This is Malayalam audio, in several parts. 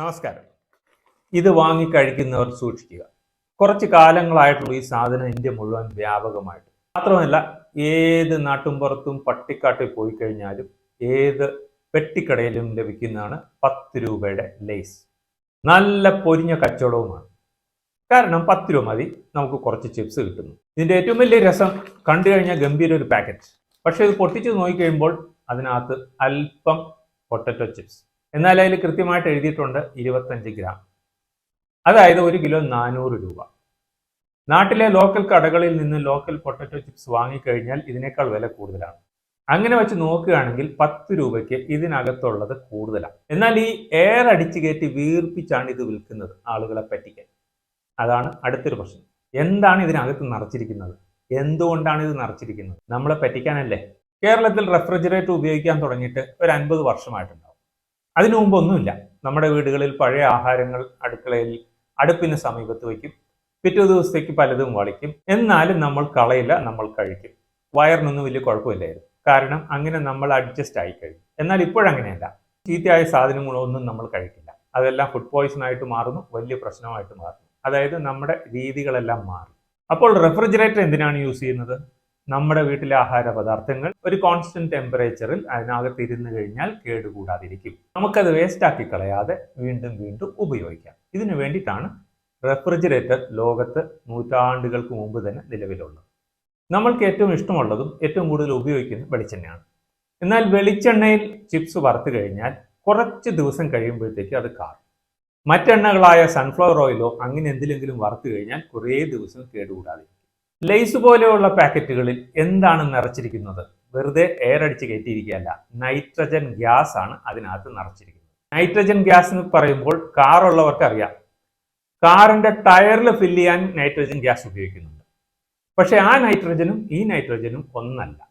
നമസ്കാരം. ഇത് വാങ്ങിക്കഴിക്കുന്നവർ സൂക്ഷിക്കുക. കുറച്ച് കാലങ്ങളായിട്ടുള്ള ഈ സാധനം ഇന്ത്യ മുഴുവൻ വ്യാപകമായിട്ട്. മാത്രമല്ല ഏത് നാട്ടുംപുറത്തും പട്ടിക്കാട്ടിൽ പോയി കഴിഞ്ഞാലും ഏത് പെട്ടിക്കടയിലും ലഭിക്കുന്നതാണ് പത്ത് രൂപയുടെ ലേസ്. നല്ല പൊരിഞ്ഞ കച്ചവടവുമാണ്. കാരണം പത്ത് രൂപ മതി നമുക്ക് കുറച്ച് ചിപ്സ് കിട്ടുന്നു. ഇതിന്റെ ഏറ്റവും വലിയ രസം കണ്ടു കഴിഞ്ഞാൽ ഗംഭീര ഒരു പാക്കറ്റ്. പക്ഷേ ഇത് പൊട്ടിച്ച് നോക്കിക്കഴിയുമ്പോൾ അതിനകത്ത് അല്പം പൊട്ടറ്റോ ചിപ്സ്. എന്നാൽ അതിൽ കൃത്യമായിട്ട് എഴുതിയിട്ടുണ്ട് ഇരുപത്തഞ്ച് ഗ്രാം. അതായത് ഒരു കിലോ നാനൂറ് രൂപ. നാട്ടിലെ ലോക്കൽ കടകളിൽ നിന്ന് ലോക്കൽ പൊട്ടറ്റോ ചിപ്സ് വാങ്ങിക്കഴിഞ്ഞാൽ ഇതിനേക്കാൾ വില കൂടുതലാണ്. അങ്ങനെ വെച്ച് നോക്കുകയാണെങ്കിൽ പത്ത് രൂപയ്ക്ക് ഇതിനകത്തുള്ളത് കൂടുതലാണ്. എന്നാൽ ഈ എയർ അടിച്ചു കയറ്റി വീർപ്പിച്ചാണ് ഇത് വിൽക്കുന്നത് ആളുകളെ പറ്റിക്കാൻ. അതാണ് അടുത്തൊരു പ്രശ്നം. എന്താണ് ഇതിനകത്ത് നിറച്ചിരിക്കുന്നത്? എന്തുകൊണ്ടാണ് ഇത് നിറച്ചിരിക്കുന്നത്? നമ്മളെ പറ്റിക്കാനല്ലേ? കേരളത്തിൽ റെഫ്രിജറേറ്റർ ഉപയോഗിക്കാൻ തുടങ്ങിയിട്ട് ഒരു അൻപത് വർഷമായിട്ടുണ്ടാവും. അതിനു മുമ്പ് ഒന്നുമില്ല. നമ്മുടെ വീടുകളിൽ പഴയ ആഹാരങ്ങൾ അടുക്കളയിൽ അടുപ്പിന് സമീപത്ത് വയ്ക്കും. പിറ്റേ ദിവസത്തേക്ക് പലതും വളിക്കും. എന്നാലും നമ്മൾ കളയില്ല നമ്മൾ കഴിക്കും. വയറിനൊന്നും വലിയ കുഴപ്പമില്ലായിരുന്നു. കാരണം അങ്ങനെ നമ്മൾ അഡ്ജസ്റ്റ് ആയി കഴിക്കും എന്നാൽ ഇപ്പോഴങ്ങനെയല്ല. ചീത്തയായ സാധനങ്ങളൊന്നും നമ്മൾ കഴിക്കില്ല. അതെല്ലാം ഫുഡ് പോയ്സൺ ആയിട്ട് മാറുന്നു വലിയ പ്രശ്നമായിട്ട് മാറുന്നു. അതായത് നമ്മുടെ രീതികളെല്ലാം മാറി. അപ്പോൾ റെഫ്രിജറേറ്റർ എന്തിനാണ് യൂസ് ചെയ്യുന്നത്? നമ്മുടെ വീട്ടിലെ ആഹാര പദാർത്ഥങ്ങൾ ഒരു കോൺസ്റ്റന്റ് ടെമ്പറേച്ചറിൽ അതിനകത്ത് ഇരുന്ന് കഴിഞ്ഞാൽ കേടുകൂടാതിരിക്കും. നമുക്കത് വേസ്റ്റ് ആക്കി കളയാതെ വീണ്ടും വീണ്ടും ഉപയോഗിക്കാം. ഇതിനു വേണ്ടിയിട്ടാണ് റെഫ്രിജറേറ്റർ ലോകത്ത് നൂറ്റാണ്ടുകൾക്ക് മുമ്പ് തന്നെ നിലവിലുള്ളത്. നമ്മൾക്ക് ഏറ്റവും ഇഷ്ടമുള്ളതും ഏറ്റവും കൂടുതൽ ഉപയോഗിക്കുന്ന വെളിച്ചെണ്ണയാണ്. എന്നാൽ വെളിച്ചെണ്ണയിൽ ചിപ്സ് വറുത്തു കഴിഞ്ഞാൽ കുറച്ച് ദിവസം കഴിയുമ്പോഴത്തേക്ക് അത് കാറും. മറ്റെണ്ണകളായ സൺഫ്ലവർ ഓയിലോ അങ്ങനെ എന്തിലെങ്കിലും വറുത്തു കഴിഞ്ഞാൽ കുറേ ദിവസം കേടുകൂടാതിരിക്കും. ലെയ്സ് പോലെയുള്ള പാക്കറ്റുകളിൽ എന്താണ് നിറച്ചിരിക്കുന്നത്? വെറുതെ എയർ അടിച്ച് കയറ്റിയിരിക്കുകയല്ല. നൈട്രജൻ ഗ്യാസ് ആണ് അതിനകത്ത് നിറച്ചിരിക്കുന്നത്. നൈട്രജൻ ഗ്യാസ് എന്ന് പറയുമ്പോൾ കാറുള്ളവർക്ക് അറിയാം. കാറിന്റെ ടയറിൽ ഫില്ല് ചെയ്യാൻ നൈട്രജൻ ഗ്യാസ് ഉപയോഗിക്കുന്നുണ്ട്. പക്ഷെ ആ നൈട്രജനും ഈ നൈട്രജനും ഒന്നല്ല.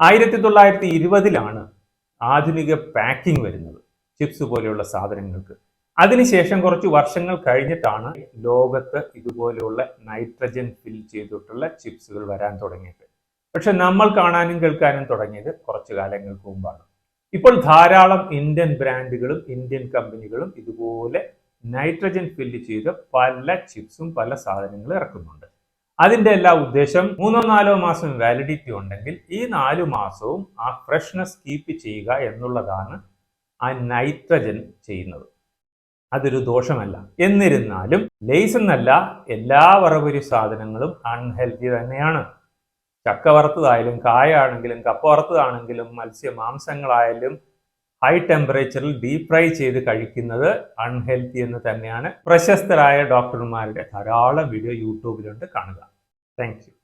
ആയിരത്തി തൊള്ളായിരത്തി ഇരുപതിലാണ് ആധുനിക പാക്കിംഗ് വരുന്നത്. ചിപ്സ് പോലെയുള്ള സാധനങ്ങൾക്ക്. അതിനുശേഷം കുറച്ച് വർഷങ്ങൾ കഴിഞ്ഞിട്ടാണ് ലോകത്ത് ഇതുപോലെയുള്ള നൈട്രജൻ ഫിൽ ചെയ്തിട്ടുള്ള ചിപ്സുകൾ വരാൻ തുടങ്ങിയത്. പക്ഷെ നമ്മൾ കാണാനും കേൾക്കാനും തുടങ്ങിയത് കുറച്ചു കാലങ്ങൾക്ക് മുമ്പാണ്. ഇപ്പോൾ ധാരാളം ഇന്ത്യൻ ബ്രാൻഡുകളും ഇന്ത്യൻ കമ്പനികളും ഇതുപോലെ നൈട്രജൻ ഫില്ല് ചെയ്ത് പല ചിപ്സും പല സാധനങ്ങളും ഇറക്കുന്നുണ്ട്. അതിന്റെ എല്ലാ ഉദ്ദേശം മൂന്നോ നാലോ മാസം വാലിഡിറ്റി ഉണ്ടെങ്കിൽ ഈ നാലു മാസവും ആ ഫ്രഷ്നെസ് കീപ്പ് ചെയ്യുക എന്നുള്ളതാണ് ആ നൈട്രജൻ ചെയ്യുന്നത്. അതൊരു ദോഷമല്ല. എന്നിരുന്നാലും ലേസ് എന്നല്ല എല്ലാ വറവരി സാധനങ്ങളും അൺഹെൽത്തി തന്നെയാണ്. ചക്ക വറുത്തതായാലും കായാണെങ്കിലും കപ്പ വറുത്തതാണെങ്കിലും മത്സ്യ മാംസങ്ങളായാലും ഹൈ ടെമ്പറേച്ചറിൽ ഡീപ് ഫ്രൈ ചെയ്ത് കഴിക്കുന്നത് അൺഹെൽത്തി എന്ന് തന്നെയാണ് പ്രശസ്തരായ ഡോക്ടർമാരുടെ ധാരാളം വീഡിയോ യൂട്യൂബിലുണ്ട് കാണുക. താങ്ക്